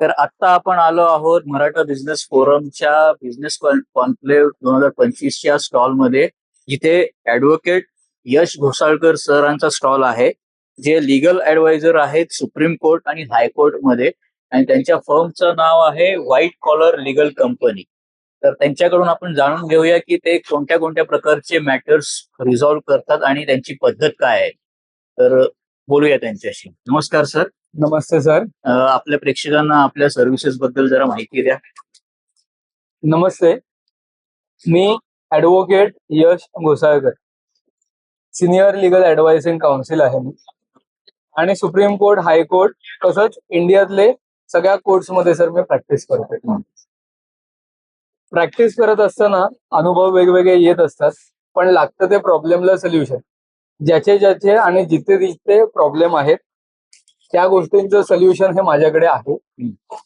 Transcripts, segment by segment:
तर आता आपण आलो आहोत मराठा बिझनेस फोरमच्या बिझनेस कॉन्क्लेव्ह दोन हजार पंचवीसच्या स्टॉलमध्ये जिथे ऍडव्होकेट यश घोसाळकर सरांचा स्टॉल आहे. जे लिगल ऍडवायझर आहेत सुप्रीम कोर्ट आणि हायकोर्टमध्ये. आणि त्यांच्या फर्मचं नाव आहे व्हाईट कॉलर लिगल कंपनी तर त्यांच्याकडून आपण जाणून घेऊया की ते कोणत्या कोणत्या प्रकारचे मॅटर्स रिझॉल्व्ह करतात आणि त्यांची पद्धत काय आहे. तर बोलूया त्यांच्याशी. नमस्कार सर. नमस्ते सर. आपल्या प्रेक्षकांना आपल्या सर्व्हिसेस बद्दल जरा माहिती द्या. नमस्ते. मी advocate Yash Ghosalkar senior legal advising council आहे मी. आणि सुप्रीम कोर्ट हायकोर्ट तसंच इंडियातले सगळ्या कोर्ट्समध्ये सर मी प्रॅक्टिस करतो प्रॅक्टिस करत असताना अनुभव वेगवेगळे येत असतात पण लागतं ते प्रॉब्लेमला सोल्युशन ज्याचे ज्याचे आणि जिथे जिथे प्रॉब्लेम आहेत त्या गोष्टींचं सोल्युशन हे माझ्याकडे आहे.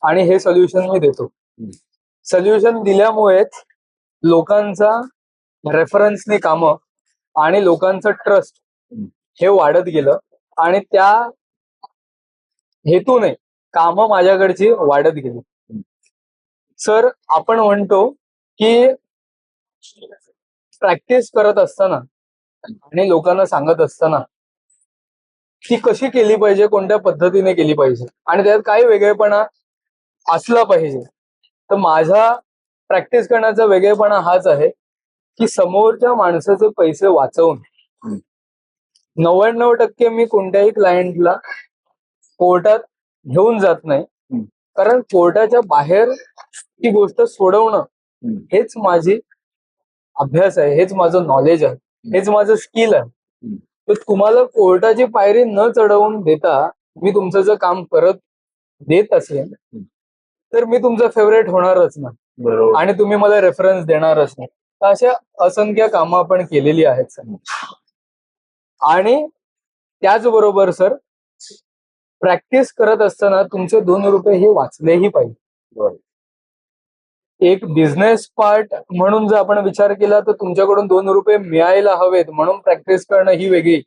आणि हे सोल्युशन मी देतो. सोल्युशन दिल्यामुळेच लोकांचा रेफरन्सने कामं आणि लोकांचं ट्रस्ट हे वाढत गेलं आणि त्या हेतूने कामं माझ्याकडची वाढत गेली. सर आपण म्हणतो की प्रॅक्टिस करत असताना आणि लोकांना सांगत असताना ती कशी केली पाहिजे कोणत्या पद्धतीने केली पाहिजे? आणि त्यात काय वेगळेपणा असला पाहिजे. तर माझा प्रॅक्टिस करण्याचा वेगळेपणा हाच आहे की समोरच्या माणसाचे पैसे वाचवून नव्याण्णव टक्के मी कोणत्याही क्लायंटला कोर्टात घेऊन जात नाही. कारण कोर्टाच्या बाहेर ती गोष्ट सोडवणं. हेच माझी अभ्यास आहे हेच माझं नॉलेज आहे हेच माझं स्किल आहे. तर तुम्हाला कोर्टाची पायरी न चढवून देता मी तुमचं जर काम करत देत असेल तर मी तुमचा फेवरेट होणारच ना. बरोबर. आणि तुम्ही मला रेफरन्स देणारच नाही तर अशा असंख्य कामं आपण केलेली आहेत सर. आणि त्याचबरोबर सर प्रॅक्टिस करत असताना तुमचे दोन रुपये हे वाचलेही पाहिजे. बरोबर. एक बिझनेस पार्ट म्हणून जर आपण विचार केला तर तुमच्याकडून दोन रुपये मिळायला हवेत म्हणून प्रॅक्टिस करणं ही वेगळी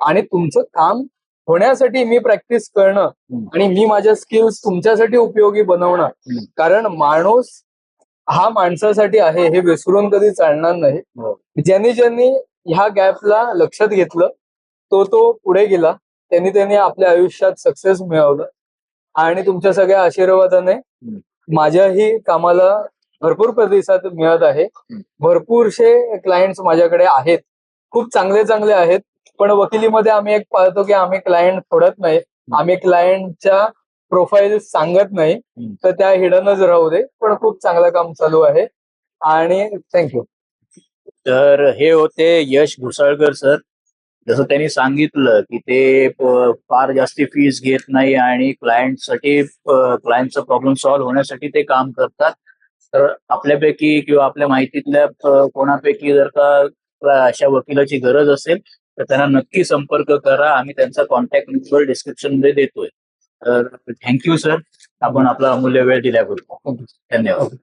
आणि तुमचं काम होण्यासाठी मी प्रॅक्टिस करणं. आणि मी माझ्या स्किल्स तुमच्यासाठी उपयोगी बनवणं. कारण माणूस हा माणसासाठी आहे हे विसरून कधी चालणार नाही हो. ज्यांनी ज्यांनी ह्या गॅपला लक्षात घेतलं तो तो पुढे गेला त्यांनी त्यांनी आपल्या आयुष्यात सक्सेस मिळवलं आणि तुमच्या सगळ्या आशीर्वादाने माझ्याही कामाला भरपूर प्रतिसाद मिळत आहे. भरपूरशे क्लायंट्स माझ्याकडे आहेत. खूप चांगले चांगले आहेत. पण वकिलीमध्ये आम्ही एक पाहतो की आम्ही क्लायंट सोडत नाही. आम्ही क्लायंटच्या प्रोफाईल सांगत नाही. तर त्या हिडनच राहू दे. पण खूप चांगलं काम चालू आहे. आणि थँक्यू तर हे होते यश घुसाळकर सर. जसं त्यांनी सांगितलं की ते फार जास्ती फीस घेत नाही आणि क्लायंटसाठी क्लायंटचा प्रॉब्लेम सॉल्व्ह होण्यासाठी ते काम करतात. तर आपल्यापैकी किंवा आपल्या माहितीतल्या कोणापैकी जर का अशा वकिलाची गरज असेल तर त्यांना नक्की संपर्क करा. आम्ही त्यांचा कॉन्टॅक्ट नंबर डिस्क्रिप्शनमध्ये देतोय. तर थँक्यू सर आपण आपला अमूल्य वेळ दिल्याबद्दल. धन्यवाद.